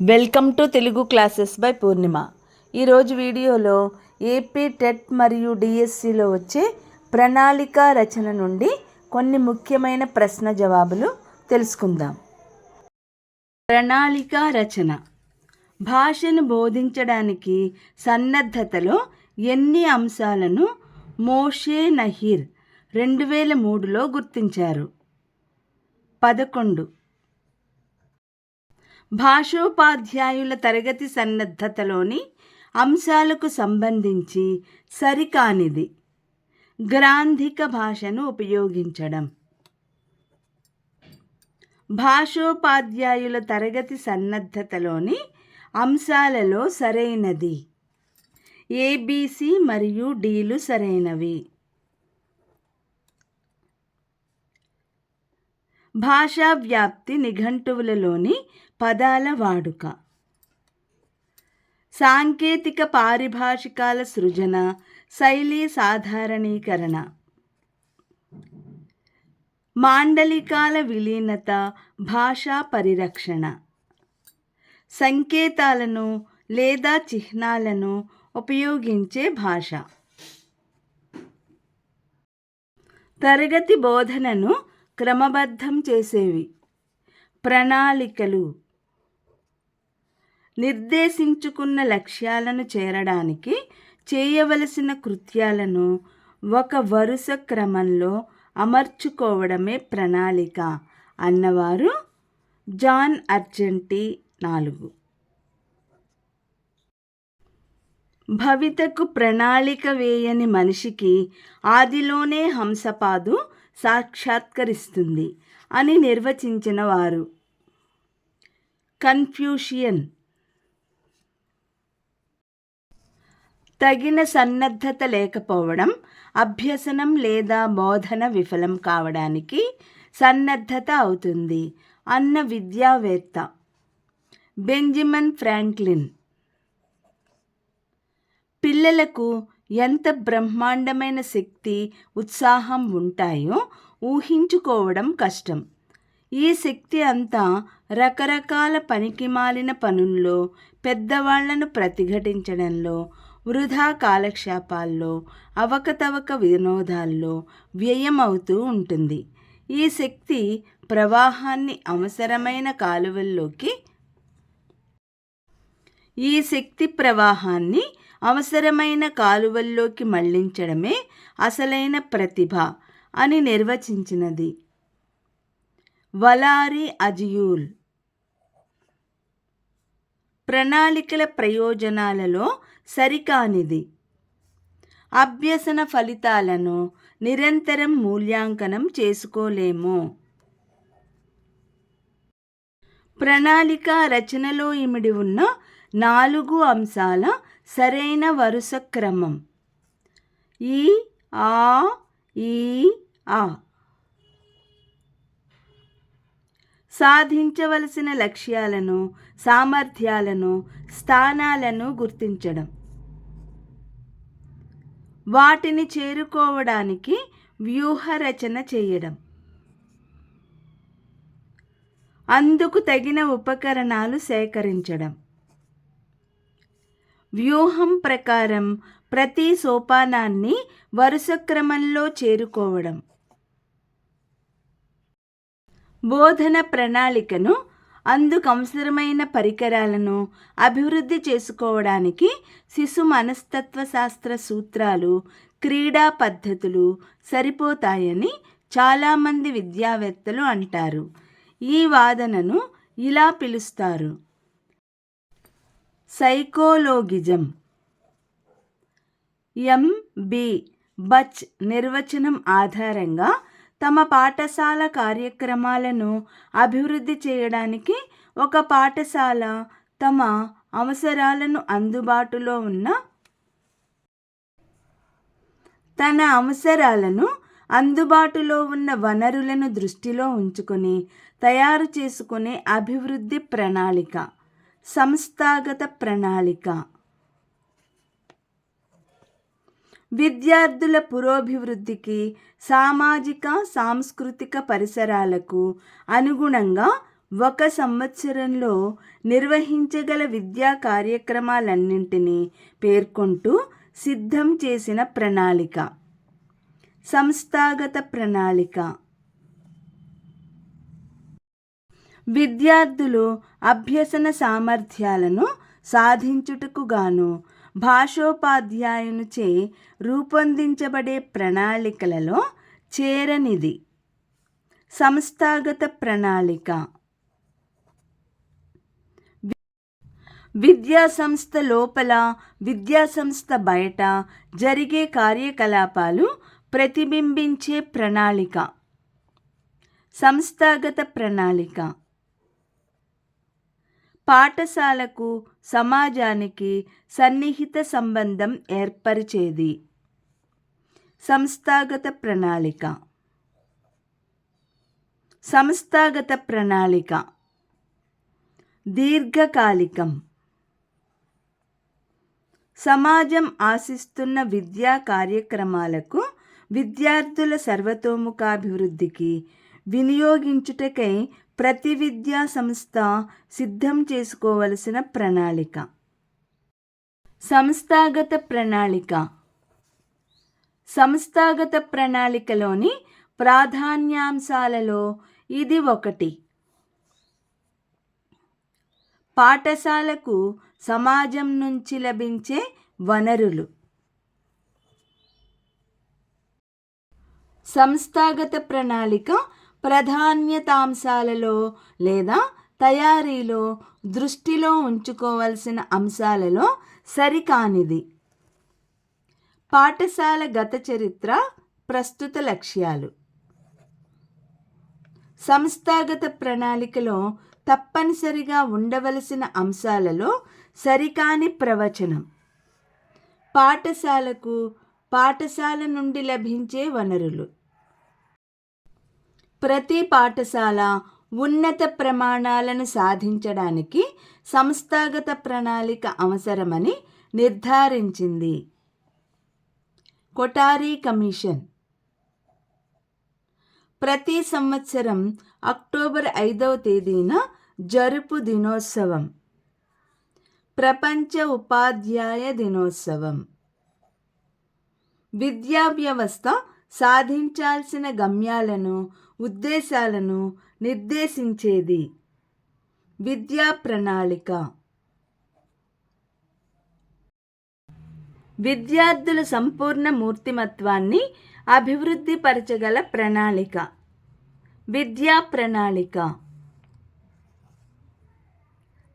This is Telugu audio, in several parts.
Welcome to Telugu classes by Purnima. ఈరోజు వీడియోలో ఏపీ టెట్ మరియు డిఎస్సిలో వచ్చే ప్రణాళిక రచన నుండి కొన్ని ముఖ్యమైన ప్రశ్న జవాబులు తెలుసుకుందాం. ప్రణాళిక రచన. భాషను బోధించడానికి సన్నద్ధతలో ఎన్ని అంశాలను మోషే నహీర్ రెండు వేల మూడులో గుర్తించారు? పదకొండు. భాషోపాధ్యాయుల తరగతి సన్నద్ధతలోని అంశాలకు సంబంధించి సరికానిది. గ్రాంధిక భాషను ఉపయోగించడం. భాషోపాధ్యాయుల తరగతి సన్నద్ధతలోని అంశాలలో సరైనది. ఏబీసీ మరియు డీలు సరైనవి. భాషా వ్యాప్తి నిఘంటువులలోని పదాల వాడుక. సాంకేతిక పారిభాషికాల సృజన శైలి సాధారణీకరణ. మాండలికాల విలీనత భాషా పరిరక్షణ. సంకేతాలను లేదా చిహ్నాలను ఉపయోగించే భాష. తరగతి బోధనను క్రమబద్ధం చేసేవి. ప్రణాళికలు. నిర్దేశించుకున్న లక్ష్యాలను చేరడానికి చేయవలసిన కృత్యాలను ఒక వరుస క్రమంలో అమర్చుకోవడమే ప్రణాళిక అన్నవారు జాన్ అర్జెంటీ నాలుగు. భవితకు ప్రణాళిక వేయని మనిషికి ఆదిలోనే హంసపాదు సాక్షాత్కరిస్తుంది అని నిర్వచించిన వారు. కన్ఫ్యూషియన్. తగిన సన్నద్ధత లేకపోవడం అభ్యసనం లేదా బోధన విఫలం కావడానికి సన్నద్ధత అవుతుంది అన్న విద్యావేత్త. Benjamin Franklin. పిల్లలకు ఎంత బ్రహ్మాండమైన శక్తి ఉత్సాహం ఉంటాయో ఊహించుకోవడం కష్టం. ఈ శక్తి అంతా రకరకాల పనికిమాలిన పనుల్లో పెద్దవాళ్ళను ప్రతిఘటించడంలో వృధా కాలక్షేపాల్లో అవకతవక వినోదాల్లో వ్యయం అవుతూ ఉంటుంది. ఈ శక్తి ప్రవాహాన్ని అవసరమైన కాలువల్లోకి ఈ శక్తి ప్రవాహాన్ని అవసరమైన కాలువల్లోకి మళ్ళించడమే అసలైన ప్రతిభ అని నిర్వచించినది. వలారి అజియూల్. ప్రణాళికల ప్రయోజనాలలో సరికానిది. అభ్యసన ఫలితాలను నిరంతరం మూల్యాంకనం చేసుకోలేము. ప్రణాళిక రచనలో ఇమిడి ఉన్న నాలుగు అంశాల సరైన వరుస క్రమం. ఈ ఆ ఈ ఆ. సాధించవలసిన లక్ష్యాలను సామర్థ్యాలను స్థానాలను గుర్తించడం. వాటిని చేరుకోవడానికి వ్యూహరచన చేయడం. అందుకు తగిన ఉపకరణాలు సేకరించడం. వ్యూహం ప్రకారం ప్రతి సోపానాన్ని వరుస క్రమంలో చేరుకోవడం. బోధన ప్రణాళికను అందుకు అవసరమైన పరికరాలను అభివృద్ధి చేసుకోవడానికి శిశు మనస్తత్వ శాస్త్ర సూత్రాలు క్రీడా పద్ధతులు సరిపోతాయని చాలామంది విద్యావేత్తలు అంటారు. ఈ వాదనను ఇలా పిలుస్తారు. సైకోలోగిజం. ఎంబి బచ్ నిర్వచనం ఆధారంగా తమ పాఠశాల కార్యక్రమాలను అభివృద్ధి చేయడానికి ఒక పాఠశాల తమ అవసరాలను అందుబాటులో ఉన్న తన అవసరాలను అందుబాటులో ఉన్న వనరులను దృష్టిలో ఉంచుకొని తయారు చేసుకునే అభివృద్ధి ప్రణాళిక. సంస్థాగత ప్రణాళిక. విద్యార్థుల పురోభివృద్ధికి సామాజిక సాంస్కృతిక పరిసరాలకు అనుగుణంగా ఒక సంవత్సరంలో నిర్వహించగల విద్యా కార్యక్రమాలన్నింటినీ పేర్కొంటూ సిద్ధం చేసిన ప్రణాళిక. సంస్థాగత ప్రణాళిక. విద్యార్థులు అభ్యసన సామర్థ్యాలను సాధించుటకు గాను భాషోపాధ్యాయునిచే రూపొందించబడే ప్రణాళికలలో చేరనిది. సంస్థాగత ప్రణాళిక. విద్యా సంస్థ లోపల విద్యా సంస్థ బయట జరిగే కార్యకలాపాలు ప్రతిబింబించే ప్రణాళిక. సంస్థాగత ప్రణాళిక. పాఠశాలకు సమాజానికి సన్నిహిత సంబంధం ఏర్పరిచేది. సంస్థాగత ప్రణాళిక. సంస్థాగత ప్రణాళిక. దీర్ఘకాలికం. సమాజం ఆశిస్తున్న విద్యా కార్యక్రమాలకు విద్యార్థుల సర్వతోముఖాభివృద్ధికి వినియోగించుటకై ప్రతి విద్యా సంస్థ సిద్ధం చేసుకోవలసిన ప్రణాళిక. సంస్థాగత ప్రణాళిక. సంస్థాగత ప్రణాళికలోని ప్రాధాన్యాంశాలలో ఇది ఒకటి. పాఠశాలకు సమాజం నుంచి లభించే వనరులు. సంస్థాగత ప్రణాళిక ప్రాధాన్యతాంశాలలో లేదా తయారీలో దృష్టిలో ఉంచుకోవలసిన అంశాలలో సరికానిది. పాఠశాల గత చరిత్ర ప్రస్తుత లక్ష్యాలు. సంస్థాగత ప్రణాళికలో తప్పనిసరిగా ఉండవలసిన అంశాలలో సరికాని ప్రవచనం. పాఠశాలకు పాఠశాల నుండి లభించే వనరులు. ప్రతి పాఠశాల ఉన్నత ప్రమాణాలను సాధించడానికి సంస్థాగత ప్రణాళిక అవసరమని నిర్ధారించింది. కొటారీ కమిషన్. ప్రతి సంవత్సరం అక్టోబర్ ఐదవ తేదీన జరుపు దినోత్సవం. ప్రపంచ ఉపాధ్యాయ దినోత్సవం. విద్యా వ్యవస్థ సాధించాల్సిన గమ్యాలను ఉద్దేశాలను నిర్దేశించేది. విద్యా ప్రణాళిక. విద్యార్థుల సంపూర్ణ మూర్తిమత్వాన్ని అభివృద్ధి పరచగల ప్రణాళిక. విద్యా ప్రణాళిక.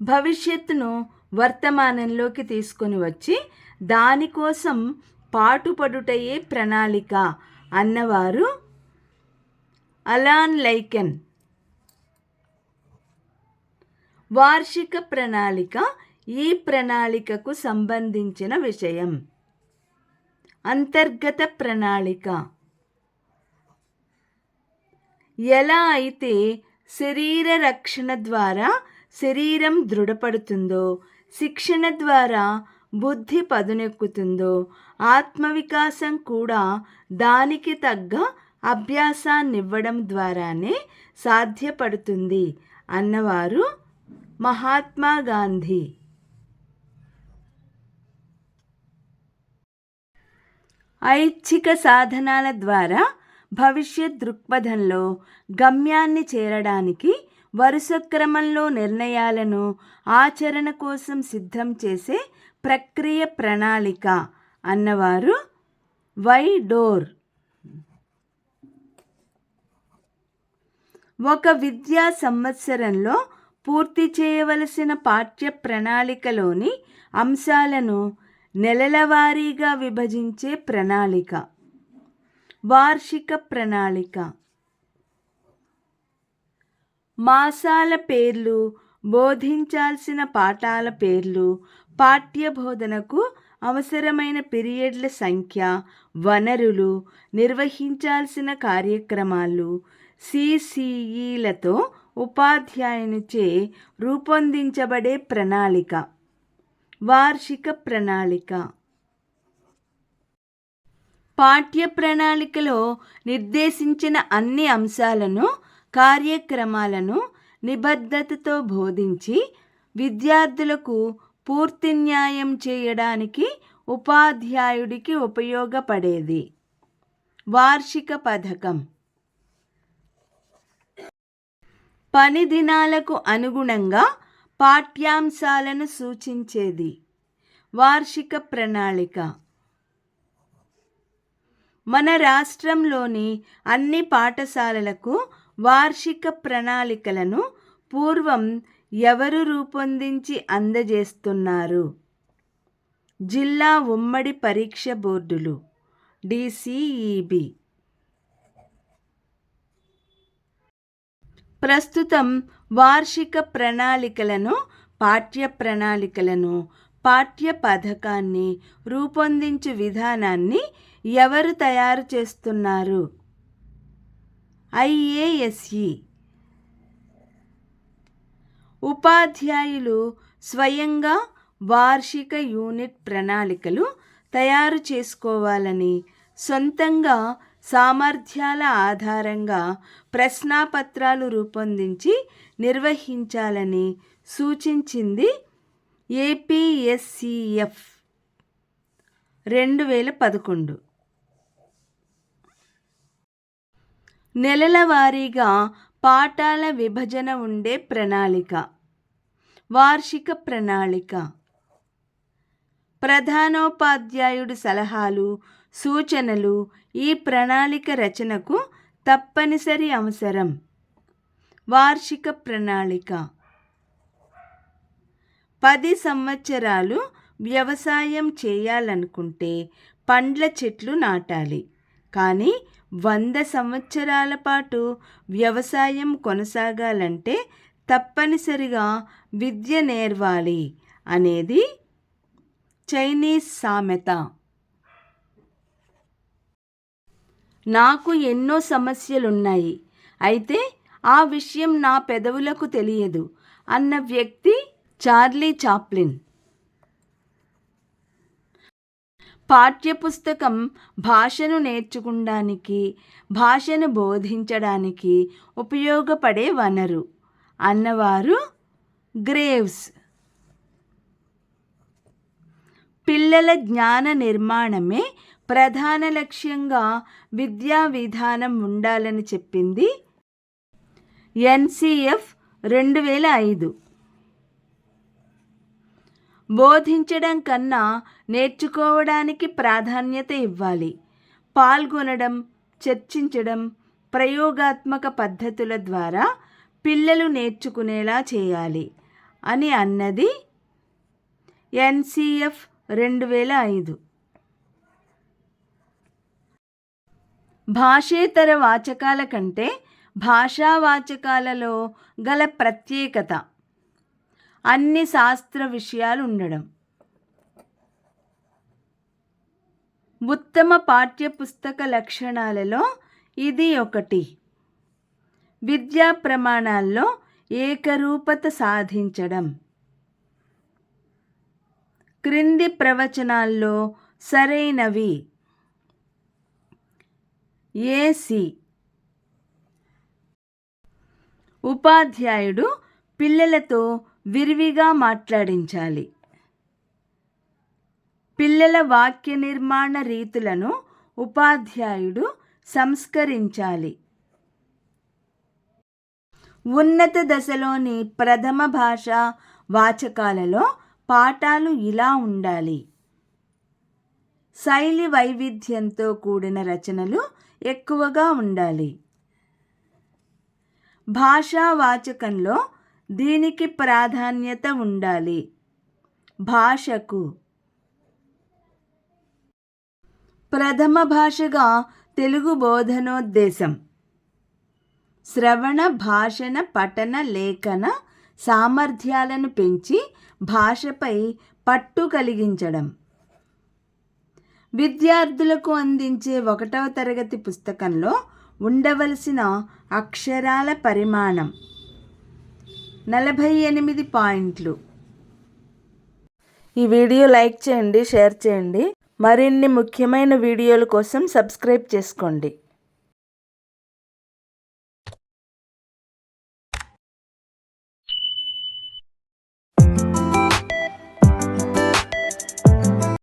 భవిష్యత్తును వర్తమానంలోకి తీసుకొని వచ్చి దానికోసం పాటుపడుటయే ప్రణాళిక అన్నవారు అలాన్ లైకెన్. వార్షిక ప్రణాళిక ఈ ప్రణాళికకు సంబంధించిన విషయం. అంతర్గత ప్రణాళిక. ఎలా అయితే శరీర రక్షణ ద్వారా శరీరం దృఢపడుతుందో శిక్షణ ద్వారా బుద్ధి పదునెక్కుతుందో ఆత్మవికాసం కూడా దానికి తగ్గ అభ్యాసాన్నివ్వడం ద్వారానే సాధ్యపడుతుంది అన్నవారు మహాత్మా గాంధీ. ఐచ్ఛిక సాధనాల ద్వారా భవిష్యత్ దృక్పథంలో గమ్యాన్ని చేరడానికి వరుస క్రమంలో నిర్ణయాలను ఆచరణ కోసం సిద్ధం చేసే ప్రక్రియ ప్రణాళిక అన్నవారు వై డోర్. ఒక విద్యా సంవత్సరంలో పూర్తి చేయవలసిన పాఠ్య ప్రణాళికలోని అంశాలను నెలల వారీగా విభజించే ప్రణాళిక. వార్షిక ప్రణాళిక. మాసాల పేర్లు బోధించాల్సిన పాఠాల పేర్లు పాఠ్య బోధనకు అవసరమైన పీరియడ్ల సంఖ్య వనరులు నిర్వహించాల్సిన కార్యక్రమాలు సిసిఈలతో ఉపాధ్యాయునిచే రూపొందించబడే ప్రణాళిక. వార్షిక ప్రణాళిక. పాఠ్య ప్రణాళికలో నిర్దేశించిన అన్ని అంశాలను కార్యక్రమాలను నిబద్ధతతో బోధించి విద్యార్థులకు పూర్తి న్యాయం చేయడానికి ఉపాధ్యాయుడికి ఉపయోగపడేది. వార్షిక పథకం. పని దినాలకు అనుగుణంగా పాఠ్యాంశాలను సూచించేది. వార్షిక ప్రణాళిక. మన రాష్ట్రంలోని అన్ని పాఠశాలలకు వార్షిక ప్రణాళికలను పూర్వం ఎవరు రూపొందించి అందజేస్తున్నారు? జిల్లా ఉమ్మడి పరీక్ష బోర్డులు. డిసిఈబి ప్రస్తుతం వార్షిక ప్రణాళికలను పాఠ్య ప్రణాళికలను పాఠ్య పథకాన్ని రూపొందించు విధానాన్ని ఎవరు తయారు చేస్తున్నారు? ఐఏఎస్ఈ. ఉపాధ్యాయులు స్వయంగా వార్షిక యూనిట్ ప్రణాళికలు తయారు చేసుకోవాలని సొంతంగా సామర్థ్యాల ఆధారంగా ప్రశ్నాపత్రాలు రూపొందించి నిర్వహించాలని సూచించింది ఏపీఎస్సిఎఫ్. రెండు వేల పదకొండు. నెలల వారీగా పాఠాల విభజన ఉండే ప్రణాళిక. వార్షిక ప్రణాళిక. ప్రధానోపాధ్యాయుడి సలహాలు సూచనలు ఈ ప్రణాళిక రచనకు తప్పనిసరి అవసరం. వార్షిక ప్రణాళిక. పది సంవత్సరాలు వ్యవసాయం చేయాలనుకుంటే పండ్ల చెట్లు నాటాలి. కానీ వంద సంవత్సరాల పాటు వ్యవసాయం కొనసాగాలంటే తప్పనిసరిగా విద్య నేర్వాలి అనేది చైనీస్ సామెత. నాకు ఎన్నో సమస్యలున్నాయి. అయితే ఆ విషయం నా పెదవులకు తెలియదు అన్న వ్యక్తి చార్లీ చాప్లిన్. పాఠ్యపుస్తకం భాషను నేర్చుకోవడానికి భాషను బోధించడానికి ఉపయోగపడే వనరు అన్నవారు గ్రేవ్స్. పిల్లల జ్ఞాన నిర్మాణమే ప్రధాన లక్ష్యంగా విద్యా విధానం ఉండాలని చెప్పింది ఎన్సిఎఫ్ రెండు వేల ఐదు. బోధించడం కన్నా నేర్చుకోవడానికి ప్రాధాన్యత ఇవ్వాలి. పాల్గొనడం చర్చించడం ప్రయోగాత్మక పద్ధతుల ద్వారా పిల్లలు నేర్చుకునేలా చేయాలి అని అన్నది ఎన్సిఎఫ్ రెండు వేల ఐదు. భాషేతర వాచకాల కంటే భాషావాచకాలలో గల ప్రత్యేకత. అన్ని శాస్త్ర విషయాలు ఉండడం ఉత్తమ పాఠ్యపుస్తక లక్షణాలలో ఇది ఒకటి. విద్యా ప్రమాణాల్లో ఏకరూపత సాధించడం. క్రింది ప్రవచనాల్లో సరైనవి. ఏసి. ఉపాధ్యాయుడు పిల్లలతో విరివిగా మాట్లాడించాలి. పిల్లల వాక్య నిర్మాణ రీతులను ఉపాధ్యాయుడు సంస్కరించాలి. ఉన్నత దశలోని ప్రథమ భాష వాచకాలలో పాఠాలు ఇలా ఉండాలి. శైలి వైవిధ్యంతో కూడిన రచనలు ఎక్కువగా ఉండాలి. భాషావాచకంలో దీనికి ప్రాధాన్యత ఉండాలి. భాషకు ప్రథమ భాషగా తెలుగు బోధనోద్దేశం. శ్రవణ భాషణ పఠన లేఖన సామర్థ్యాలను పెంచి భాషపై పట్టు కలిగించడం. విద్యార్థులకు అందించే ఒకటవ తరగతి పుస్తకంలో ఉండవలసిన అక్షరాల పరిమాణం. నలభై ఎనిమిది పాయింట్లు. ఈ వీడియో లైక్ చేయండి షేర్ చేయండి. మరిన్ని ముఖ్యమైన వీడియోల కోసం సబ్స్క్రైబ్ చేసుకోండి.